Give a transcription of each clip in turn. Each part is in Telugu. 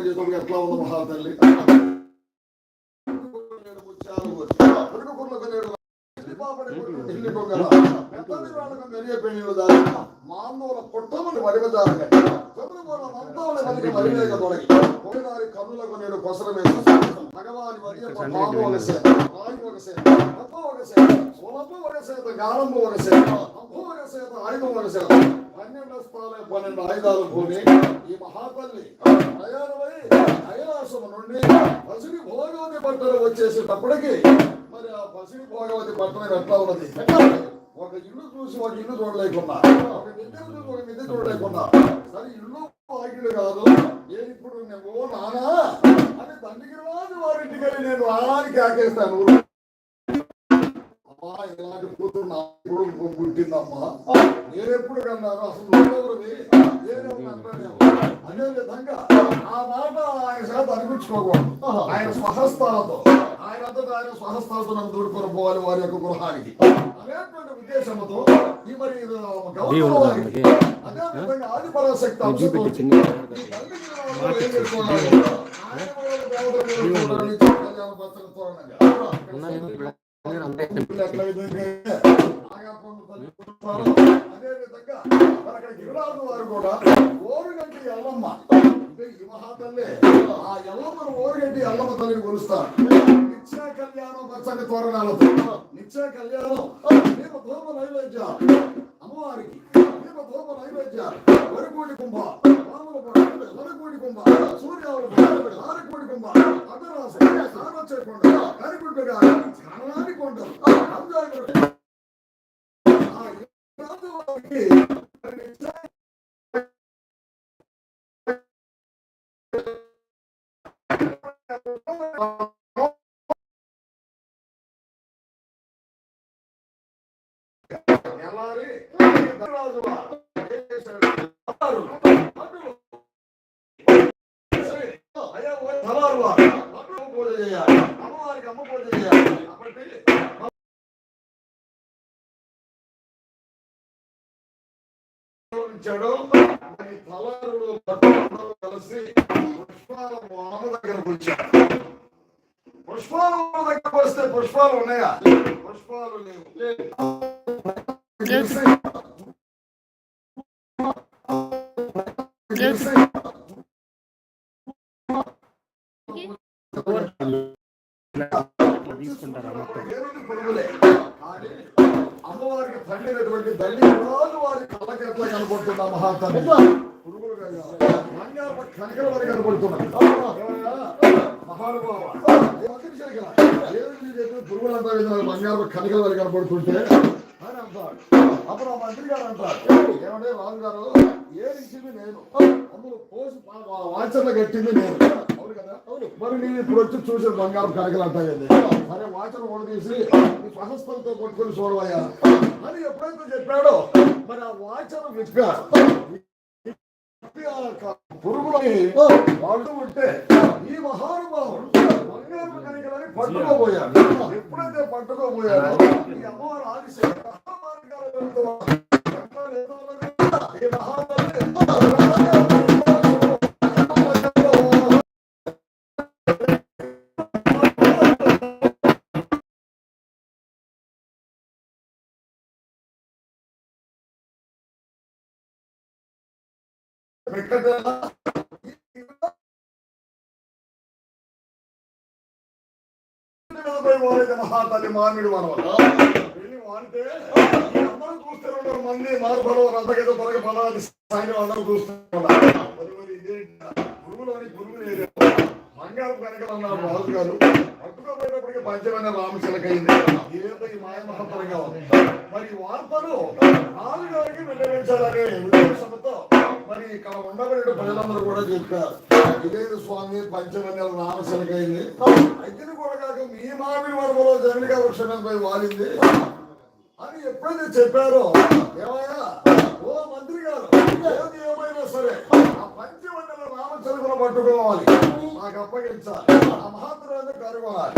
చేసేటప్పుడు ఎట్లా ఉంది మహాతల్లి మానవుల పుట్టమని వడిగజారగా చంద్రమూల మంతముల మనకి మరివేగ తొలగి ఒకదారి కన్నులకు నేడు కొసరమేసి భగవాని మరియప్ప పాము ఒక సేత రాయి ఒక సేత అప్ప ఒక సేత సోలపు ఒక సేత గాలంబు పన్నెండు ఆయుధాలు కొని ఈ మహాతల్లి ప్రయాణమై కైలాసము నుండి పసిడి భోగవతి పట్టణం వచ్చేసేటప్పటికి మరి ఆ పసిడి భోగవతి పట్టణం ఎట్లా ఉన్నది? ఒక ఇల్లు చూసి ఒక ఇల్లు చూడలేకున్నా. ఒక నిద్ర చూసి ఒక నిద్ర చూడలేకున్నా. సరే ఇల్లు ఆగిడు కాదు. నేను ఇప్పుడు నువ్వు నానా అని తండ్రికి రాజు వారింటికి నేను రాని కాకేస్తాను అమ్మా ఇలాంటి కూతురు నా కొడుకు పుట్టిందమ్మా నేనెప్పుడు కన్నాను? అసలు. అదే విధంగా ఆ మాట ఆయన చేత అనిపించుకోకూడదు. ఆయన స్వహస్తాలతో ఆయన అంతటా ఆయన స్వహస్తాలతో నన్ను దూడుకొని పోవాలి వారి యొక్క గృహానికి. అనేటువంటి ఉద్దేశంతో ఈ మరి ఇది గౌరవ వారికి అదే విధంగా అంశంతో చేస్తున్నాడు? ఆయన కూడా దేవతల కళ్యాణ একটা ఆరకోడి ఓ తలారువా. అప్పుడు పూజ చేయాలి. అమ్మవారికి అమ్మ పూజ చేయాలి. అప్పటి ఇచ్చాడు మరి తలారులు పట్టుకుంటూ కలిసి పుష్పాల వామ దగ్గరకు వచ్చాడు పుష్పాలు దగ్గరకు వస్తే పుష్పాలు ఉన్నాయా పుష్పాలు లేవు పేరుని కనబడుతుందా కనబడుతున్నారు మహానుభావ పురుగులంతా బంగారు వారి కనబడుతుంటే అని అంటాడు. అప్పుడు ఆ మంత్రి గారు అంటారు. ఏమంటే రాజు గారు ఏడించింది నేను అందులో పోసి వాచర్లు కట్టింది నేను. అవును కదా? అవును. మరి నేను ఇప్పుడు వచ్చి చూసిన బంగారం కనకలు అంటాయండి సరే వాచర్ కూడా తీసి నీ స్వహస్తంతో కొట్టుకొని చూడవయ్యా అని ఎప్పుడైతే చెప్పాడో మరి ఆ వాచర్ విప్పా విప్పి ఆ క- పురుగులని వాళ్ళు ఉంటే ఈ మహానుభావుడు బంగారు కనికలని పట్టుకోబోయాడు ఎప్పుడైతే పట్టుకోబోయాడో ఈ అమ్మవారు ఆదిశక్తి అమ్మవారి వెంకటేశ్వర మహాతల్లి మామిడి వనం వెళ్ళి వాడితే అందరూ చూస్తున్నారు మంది మార్పులు రథగత పొరగ పదాది సాయం అందరూ మరి గురువులోని గురువు లేదు బంగారు వెనకలన్నారు రాజు గారు పట్టుకోబోయేటప్పటికి పంచమైన రామశిలకైంది ఇదేంటో ఈ మాయ మహత్తరంగా ఉంది మరి వార్తలు రాజు గారికి ఉద్దేశంతో మరి ఇక్కడ ఉండబడిన ప్రజలందరూ కూడా చెప్పారు. ఇదేంటి స్వామి పంచమైన రామశిలకైంది అగ్ని కూడా కాక మీ మామిడి వరమలో జమిలిగా వృక్షంపై వాలింది. అని ఎప్పుడైతే చెప్పారో ఏమయ్యా? ఓ మంత్రి గారు ఏది ఏమైనా సరే ఆ పంచమండల రామచంద్రులు పట్టుకోవాలి. నాకు అప్పగించాలి. ఆ మహాత్మురాన్ని కనుగొనాలి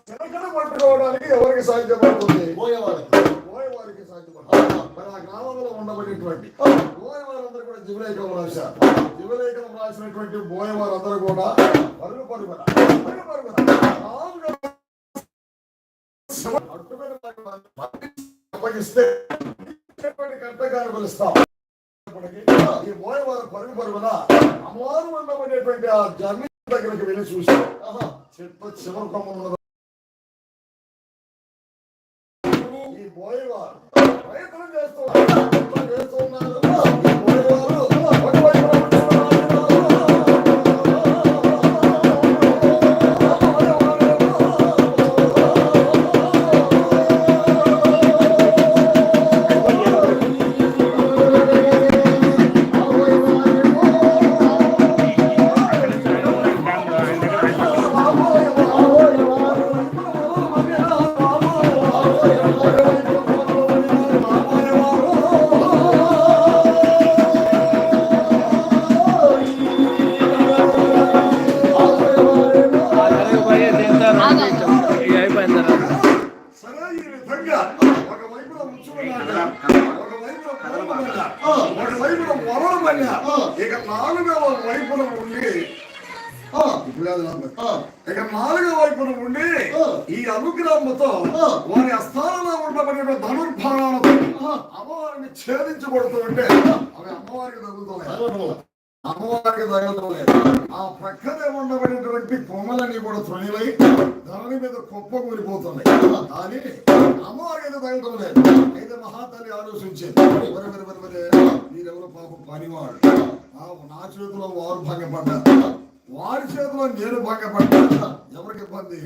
శిలకను పట్టుకోవడానికి ఎవరికి సాధ్యపడుతుంది? పోయేవారికి. బోయవారికి సాధ్యపడతారు మరి ఆ గ్రామంలో ఉండబడినటువంటి బోయవారందరూ కూడా జీవలేఖం రాశారు. జీవలేఖం రాసినటువంటి బోయవారందరూ కూడా పరుగు పరుగున పరుగు పరుగున. అప్పగిస్తే కర్తగారు పిలుస్తాం ఈ బోయవారు పరుగు పరుగున అమారు ఉండబడేటువంటి ఆ జమీన్ దగ్గరికి వెళ్ళి చూసి చెత్త చివరి కొమ్మ ఈ బోయవారు ప్రయత్నం చేస్తున్నారు. నాలుగవ వైపున ఉండి. ఇక నాలుగవ వైపున ఉండి ఈ అనుగ్రహంతో వారి అస్థానంలో ఉండబడిన ధనుర్భాణాలతో అమ్మవారిని ఛేదించబడుతూ ఉంటే అవి అమ్మవారికి తగులుతున్నాయి అమ్మవారికి తగలలేదు ఆ ప్రక్కనే ఉండబడినటువంటి కొమ్మలన్నీ కూడా త్రొనిలై ధరణి మీద కుప్ప కూలిపోతున్నాయి. కానీ అమ్మవారికి అయితే తగలటం లేదు అయితే మహాతల్లి ఆలోచించింది. మరి మీరెవరు పాపం పనివాడు. ఆ, నా చేతిలో వారు భంగపడ్డారు వారి చేతిలో నేను భంగపడ్డా ఎవరికి ఇబ్బంది?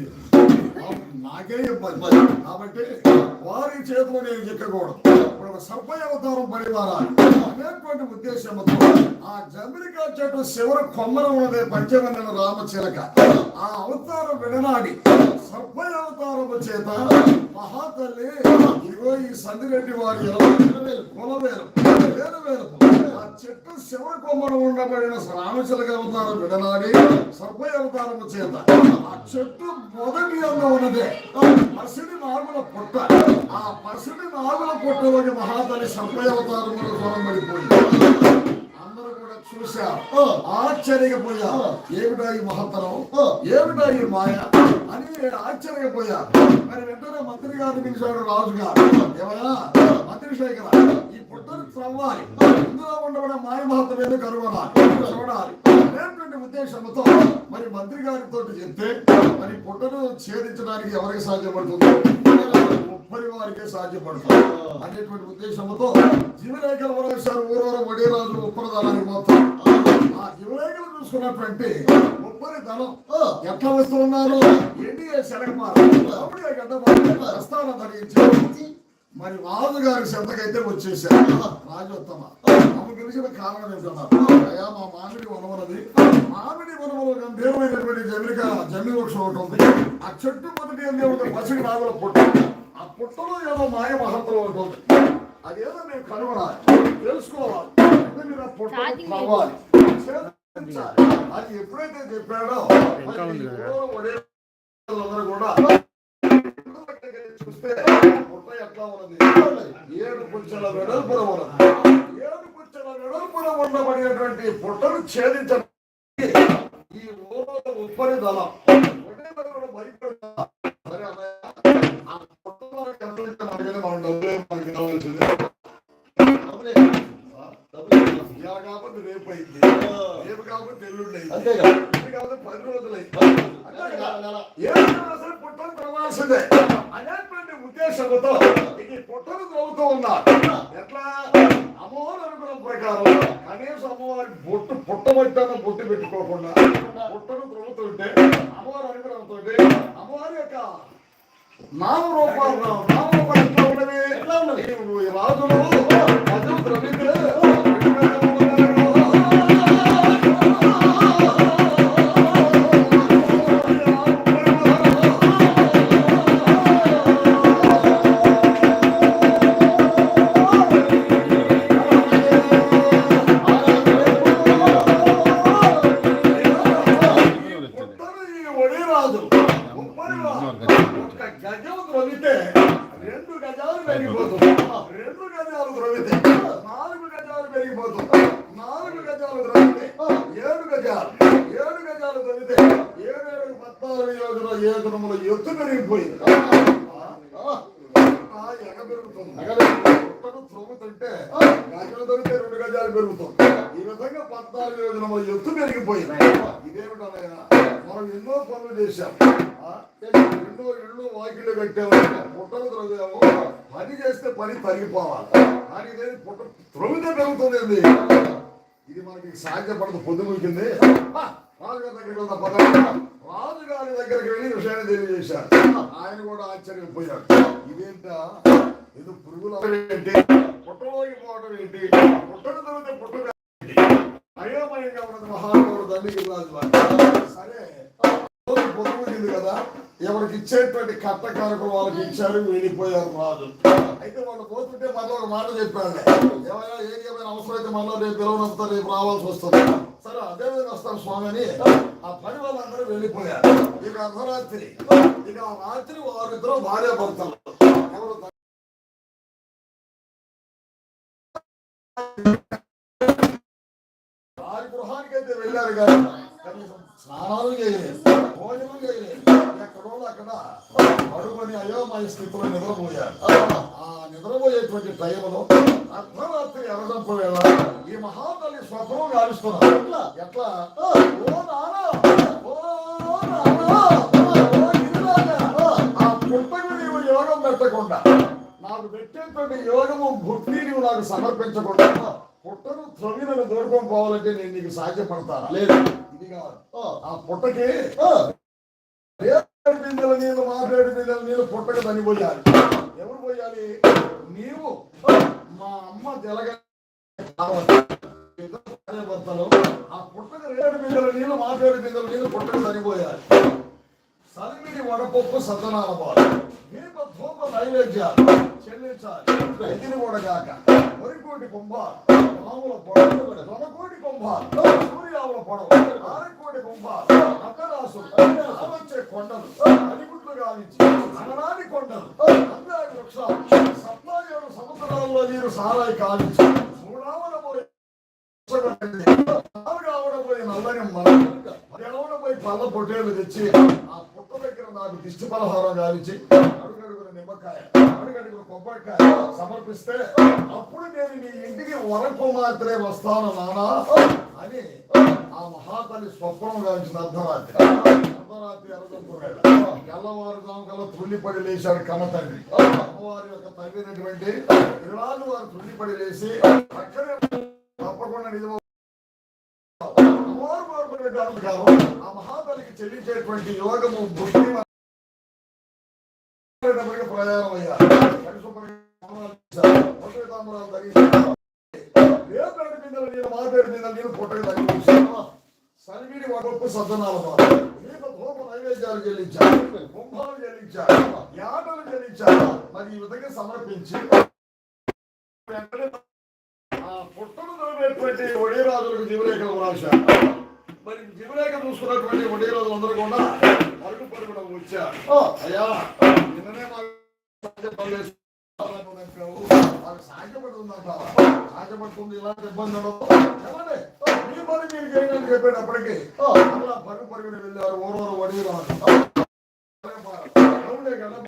నాకే ఇబ్బంది. కాబట్టి వారి చేతిలో నేను చిక్కకూడదు ఇప్పుడు ఒక సర్ప అవతారం పరివారాలు. అనేటువంటి ఉద్దేశంతో ఆ జమిరికా చెట్టు శివర కొమ్మన ఉన్నదే పంచవన్నెల రామచిలక. ఆ అవతారం విడనాడి సర్ప అవతారం చేత మహాతల్లి ఇదిగో ఈ సందిరెడ్డి వారి ఇరవై వేలు కులవేలు ఆ చెట్టు శివ కొమ్మను ఉండబడిన రామచిలక అవతారం విడనాడి సర్ప అవతారం చేత. ఆ చెట్టు మొదటి అంద ఉన్నదే. పసిడి నాగుల పొట్ట. ఆ పసిడి నాగుల పుట్టలోని మహాతల్లి అవతారంలో స్వరం పడిపోయింది. అందరూ కూడా చూశారు. ఆశ్చర్యపోయారు. ఏమిటా ఈ మహత్తరం? ఏమిటా ఈ మాయ? అని ఆశ్చర్యపోయారు. మరి వెంటనే మంత్రి గారిని పిలిచాడు రాజు గారు ఏమయ్యా? మంత్రి శేఖర ఈ పుట్టను త్రవ్వాలి ఇందులో ఉండబడే మాయ మహత్వం ఏదో కనుగొనాలి? చూడాలి. అనేటువంటి ఉద్దేశంతో మరి మంత్రి గారితో చెప్తే మరి పుట్టను ఛేదించడానికి ఎవరికి సాధ్యపడుతుంది? ముప్పై వారికే సాధ్యపడుతుంది అనేటువంటి ఉద్దేశంతో జీవరేఖలు వరవేశారు ఊరూరు వడిరాజు ఉప్పరి దళానికి మొత్తం ఆ. జీవరేఖలు చూసుకున్నటువంటి ముప్పరి దళం ఎట్లా వస్తూ ఉన్నారు? ఎన్డీఏ ప్రస్థానం ధరించి మరి రాజు గారి చెంతకైతే వచ్చేసారు రాజోత్తమ. ఆమె గెలిచిన కారణం ఏంటన్నారు అయ్యా మా మామిడి వనమన్నది మామిడి వనములో గంభీరమైనటువంటి జమిక జమ్మి వృక్షం ఒకటి ఉంది. ఆ చెట్టు మొదటి ఒకటి పసిడి నాగుల పుట్ట. ఆ పుట్టలో ఏదో మాయ మహత్వం ఉంది అదేదో మేము కనుగొనాలి. తెలుసుకోవాలి. మీరు. అది ఎప్పుడైతే చెప్పాడో వడేళ్ళందరూ కూడా చూస్తే పుట్ట ఎట్లా ఉన్నది? ఏడు పుచ్చల వెడల్పున ఉన్నది. ఏడు పుచ్చల వెడల్పున ఉండబడినటువంటి పుట్టను ఛేదించడం ఈ ఊరిలో ఉప్పరి దళం మనకైనా మన డబ్బులే మనకి కావాల్సింది. ఇవాళ కాకపోతే రేపు అయింది. రేపు కాకపోతే ఎల్లుండి కాకపోతే పది రోజులు అయింది. పుట్టను త్రవ్వాల్సిందే అనేటువంటి ఉద్దేశంతో ఈ పుట్టను త్రవ్వుతూ ఉన్నారు ఎట్లా? అమ్మవారి అనుకున్న ప్రకారం. కనీసం అమ్మవారి బొట్టు పుట్టబట్టను బొట్టు పెట్టుకోకుండా పుట్టను త్రవ్వుతుంటే అమ్మవారి అనుగ్రహంతో అమ్మవారి యొక్క నామరూపాలు నామరూపాలు ఎట్లా ఉన్నవి ఎట్లా ఉన్నవి? ఈ రాజులు రెండు గజాలు పెరిగిపోతుంది. రెండు గజాలు ద్రవితే నాలుగు గజాలు పెరిగిపోతుంది. నాలుగు గజాలు ద్రవితే ఏడు గజాలు. ఏడు గజాలు ద్రవితే ఏడు ఏడు పద్నాలుగు యోజన యోజనముల ఎత్తు పెరిగిపోయింది. ఎత్తు పెరిగిపోయింది ఇదేమిటనైనా మనం ఎన్నో పనులు చేశాం. ఆ, ఎన్నో ఇళ్ళు వాకిళ్ళు కట్టాము పుట్టలు త్రవ్వేమో పని చేస్తే పని తరిగిపోవాలి. కానీ ఇదే పుట్ట త్రవ్వితే పెరుగుతుంది ఇది మనకి సాధ్యపడదు పొద్దుముకింది రాజుగారి దగ్గరికి వెళ్దాం పదండి. రాజుగారి దగ్గరికి వెళ్ళి విషయాన్ని తెలియజేశారు. ఆయన కూడా ఆశ్చర్యపోయాడు. ఇదేంటా? ఏదో పురుగుల ఏంటి? పుట్టలోకి పోవడం ఏంటి? పుట్టడం తర్వాత పుట్టు సరే రోజు కదా ఎవరికి ఇచ్చేటువంటి కట్టకారకులు వాళ్ళకి ఇచ్చారు వెళ్ళిపోయారు రాజు. అయితే వాళ్ళు పోతుంటే మళ్ళీ ఒక మాట చెప్పాడు ఏమైనా ఏది ఏమైనా అవసరమైతే మళ్ళీ రేపు పిలవనంతా రేపు రావాల్సి వస్తుంది. సరే అదే విధంగా వస్తాను స్వామి అని ఆ పని వాళ్ళందరూ వెళ్ళిపోయారు. ఇక అర్ధరాత్రి. ఇక ఆ రాత్రి వారిద్దరూ భార్య భర్తలు. ఎవరు వెళ్ళారు కానీ స్నానాలు చేయలేదు భోజనం చేయలేదు. ఎక్కడో అక్కడ పడుకొని అయోమయ స్థితిలో నిద్రపోయారు. ఆ నిద్రపోయేటువంటి టైంలో అర్ధరాత్రి ఎర్రదంపు వేళ ఈ మహాతల్లి స్వప్నం గావిస్తున్నారు. ఎట్లా? ఎట్లా? ఓ నానా! ఓ నానా! ఆ పుట్టకు నీవు యోగం పెట్టకుండా నాకు పెట్టేటువంటి యోగము నీవు నాకు సమర్పించకుండా పుట్టను త్రవ్వినను దూడుకొని పోవాలంటే నేను నీకు సాధ్యపడతాను? లేదు. ఇది కాదు. ఆ పుట్టకి బిందెల నీళ్ళు మాట్లాడి బిందెల నీళ్ళు పుట్టక చనిపోయాలి ఎవరు పోయాలి? నీవు. మా అమ్మ భర్తలు ఆ పుట్టక రేడు బిందెల నీళ్ళు మాట్లాడి బిందెల నీళ్ళు పుట్టక చనిపోయాలి సరిమిడి వడపప్పు సతనాల బాలు దీప ధూప నైవేద్యాలు చెల్లించాలి. ఎదిరి కూడగాక ఒరికోటి కుంభాలు రాముల పొడవు దొనకోటి కుంభాలు సూర్యావుల పొడవు. ఆరకోటి కుంభాలు అక్కరాసులు వచ్చే కొండలు. అడిగుట్లు గావించి అనరాని కొండలు. అందాది వృక్షాలు. సప్తాయేడు సముద్రాల్లో నీరు సారాయి కావించి మూడావల పోయి నల్లని మనం పోయి పొట్టేలు తెచ్చి ఆ నాకు దిష్టి పలహారం గావించి అడుగడుగున నిమ్మకాయ అడుగడుగున కొబ్బరికాయ సమర్పిస్తే అప్పుడు నేను నీ ఇంటికి వరకు మాత్రమే వస్తాను నానా అని ఆ మహాతల్లి స్వప్నం గావించిన అర్ధరాత్రి. అర్ధరాత్రి అరగంపు తెల్లవారుజాము కల్లా తుల్లిపడి లేచాడు కన్న తండ్రి. అమ్మవారి యొక్క తల్లినటువంటి ఇరువాళ్ళు వారు తుల్లిపడి లేచి అక్కడే తప్పకుండా నిజం ఆ మహాతలికి చెల్లించేటువంటి యోగము బుద్ధి ప్రయాణం అయ్యారు మీద నేను మాట్లాడి మీద నేను పుట్టక తగ్గించాను సరిగిడి వడపు సద్దనాల బాధ ధూప నైవేద్యాలు కుంభాలు యాటలు మరి ఈ విధంగా సమర్పించి వెంటనే ఆ పుట్టలు తోడేటువంటి ఒడిరాజులకు జీవరేఖలు రాశారు. మరి జీవరేఖ చూసుకున్నటువంటి ఒడిరాజులు అందరూ కూడా పరుగు పరుగున వచ్చారు. అయ్యా నిన్ననే. మాకు సాధ్యపడుతుందంటావా సాధ్యపడుతుంది ఇలాంటి ఇబ్బంది ఉండదు. మీ పని మీరు చేయండి అని చెప్పేటప్పటికి అలా పరుగు పరుగున వెళ్ళారు ఓరోరు ఒడిరాజు అవునే కదా